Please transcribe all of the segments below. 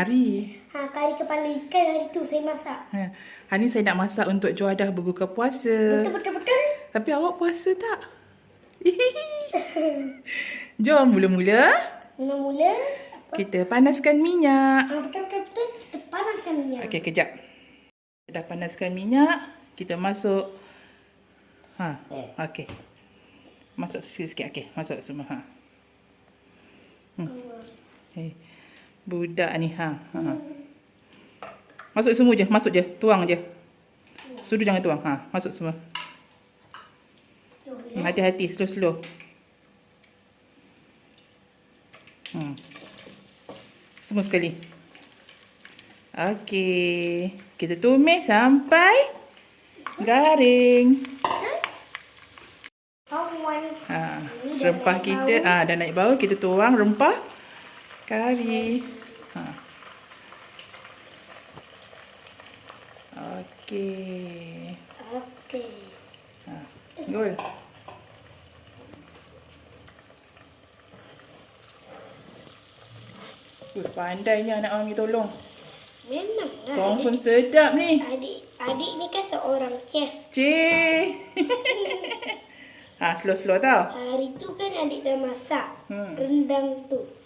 kari kepala ikan hari tu saya masak. Ha. Hari ni saya nak masak untuk Joadah berbuka puasa. Betul betul betul. Tapi awak puasa tak? Jom mula-mula Mula-mula kita panaskan minyak. ah, betul betul betul kita panaskan minyak. Okey, kejap. Dah panaskan minyak, kita masuk Ha, okey. Masuk sikit-sikit. Okey, masuk semua ha. Hmm. Eh, budak ni ha. ha. Masuk semua je, masuk je, tuang je. Sudu jangan tuang. Ha, masuk semua. Hmm, Hati-hati, slow-slow. Hmm. Semua sekali. Okey. Kita tumis sampai garing. Ha, rempah kita ah dah naik bau, kita tuang rempah kari. Ha. Okey. Okey. Ha. Gol. Uh, pandainya anak orang ni tolong. Memang lah. Confirm sedap ni. Adik adik ni kan seorang chef. Cik. ha, slow-slow tau. Hari tu kan adik dah masak Hmm. rendang tu.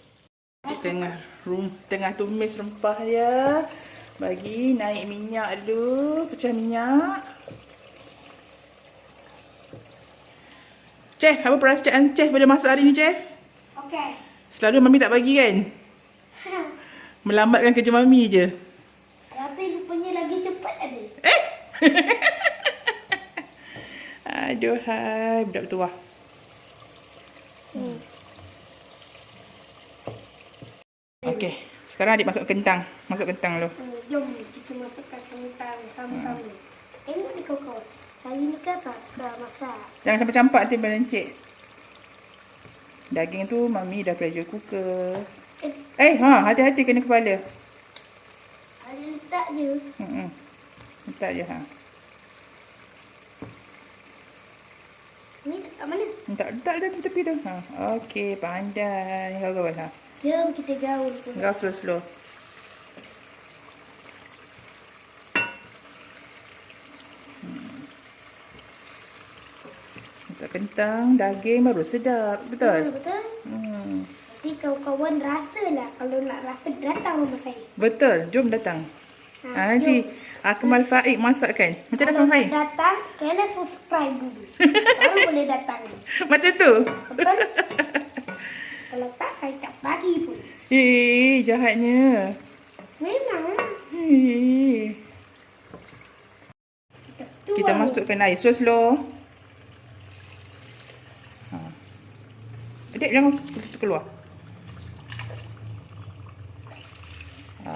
Di tengah rum, tengah tumis rempah dia. Bagi naik minyak dulu, pecah minyak. Chef, apa perasaan chef pada masak hari ni, chef? Okey. Selalu mami tak bagi kan? Melambatkan kerja mami je. Tapi rupanya lagi cepat ada. Eh? Aduh, hai. Budak bertuah. Hmm. Okey. Sekarang adik masuk kentang. Masuk kentang dulu. Hmm, jom kita masukkan kentang sama-sama. Tengok ni kawan-kawan. Saya ni kan pakar masak. Jangan sampai campak nanti belencik. Daging tu mami dah pressure cooker. Eh, Eh, ha, hati-hati kena kepala. ada letak je. Hmm. Letak je ha. Ni letak mana? Letak letak dah tepi tu. Ha. Okey, pandai kawan-kawan ha. Jom kita gaul pun. Kau slow-slow. Hmm. Letak kentang, daging baru sedap. Betul? Betul? Hmm. Nanti kawan-kawan rasalah kalau nak rasa datang rumah saya. Betul. Jom datang. Ha, Ha, nanti Akmal Faik masakkan. Macam mana Akmal Faik? Datang, kena subscribe dulu. Baru boleh datang. Macam tu? Betul? kalau tak, bagi pun. Eh, jahatnya. Memang. Eh. Kita, masukkan air slow-slow. Ha. Adik jangan keluar.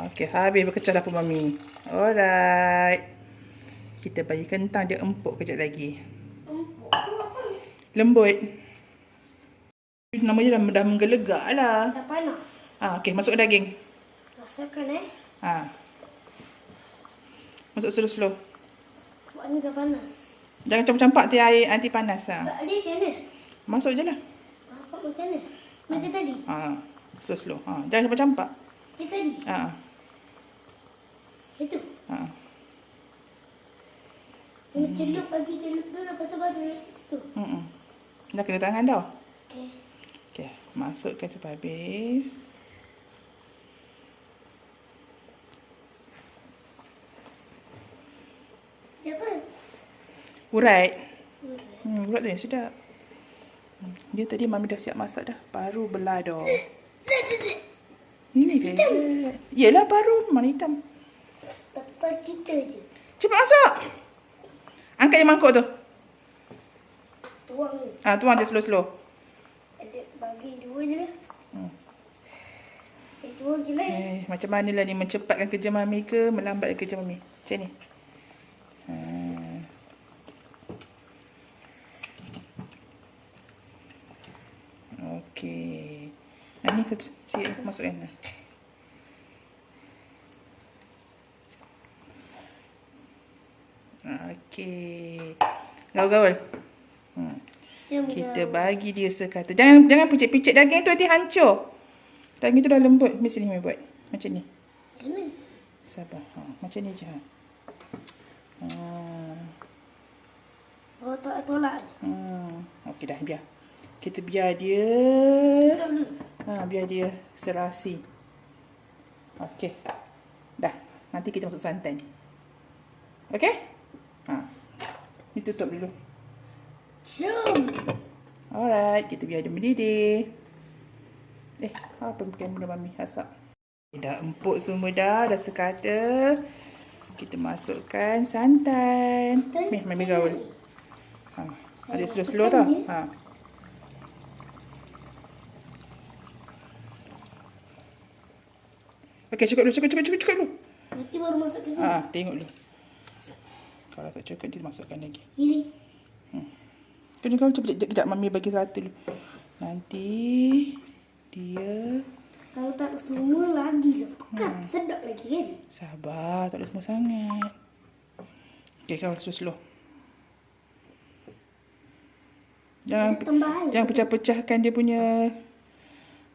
Okey, habis berkecah dah pun mami. Alright. Kita bagi kentang dia empuk kejap lagi. Empuk apa? Lembut. Nama dia dah, dah menggelegak lah. Dah panas. Ha, okey, masuk daging. Rasakan eh. Ha. Masuk slow-slow. Buat ni dah panas. Jangan campak-campak nanti air nanti panas. Ha. Tak ada macam mana? Masuk je lah. Masak macam mana? Macam tadi? Ha. Slow-slow. Ha. Jangan campak-campak. Macam tadi? Ha. Macam tu? Ha. Kena celup bagi celup dulu lepas tu baru letak situ. Mm-mm. Dah kena tangan tau. Okey. Masukkan sampai habis. Dia apa? Urat. Hmm, urat tu yang sedap. Dia tadi mami dah siap masak dah. Baru belah dah. Ini dia. Yelah baru mana hitam. Tempat kita je. Cepat masak. Angkat je mangkuk tu. Tuang ni. Ah, tuang je slow-slow. Je lah. Hmm. Dua je lah. Eh, macam mana lah ni mencepatkan kerja mami ke melambatkan kerja mami? Macam ni. Ha. Okey. Nah, ni satu cik masukkan. Okey. Gaul-gaul. Hmm. Jom Kita bagi dia sekata. Jangan jangan picit-picit daging tu nanti hancur. Daging tu dah lembut. Mesti ni Mami buat. Macam ni. Mana? Sabar. Ha, macam ni je. Ha. Ha. Oh, tolak tolak. Hmm. Okey dah biar. Kita biar dia ha, biar dia serasi. Okey. Dah. Nanti kita masuk santan. Okey? Ha. Ni tutup dulu. Jom. Alright, kita biar dia mendidih. Eh, apa bukan benda mami asap. Dah empuk semua dah, dah sekata. Kita masukkan santan. Ni, mami gaul. Ha. Ada slow-slow tau. Ha. Okey, cukup dulu, cukup, cukup, cukup, cukup dulu. Nanti baru masuk ke sini. Ha, tengok dulu. Kalau tak cukup, kita masukkan lagi. Ini. Kena kau cepat kejap, kejap mami bagi rata dulu. Nanti dia Kalau tak semua lagi pekat. Sedap lagi kan? sabar, tak ada semua sangat. Okey, kau slow slow. Jangan tambahan. jangan pecah-pecahkan dia punya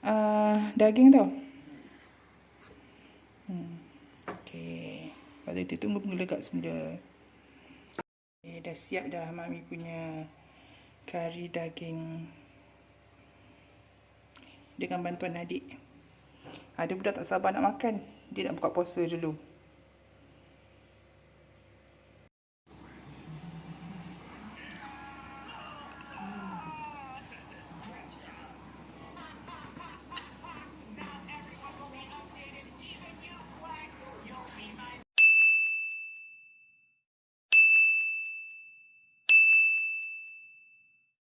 uh, daging tau. Hmm. Okey. Kalau kita tunggu menggelegak semula. Okay, dah siap dah mami punya kari daging dengan bantuan adik. Ada budak tak sabar nak makan. Dia nak buka puasa dulu.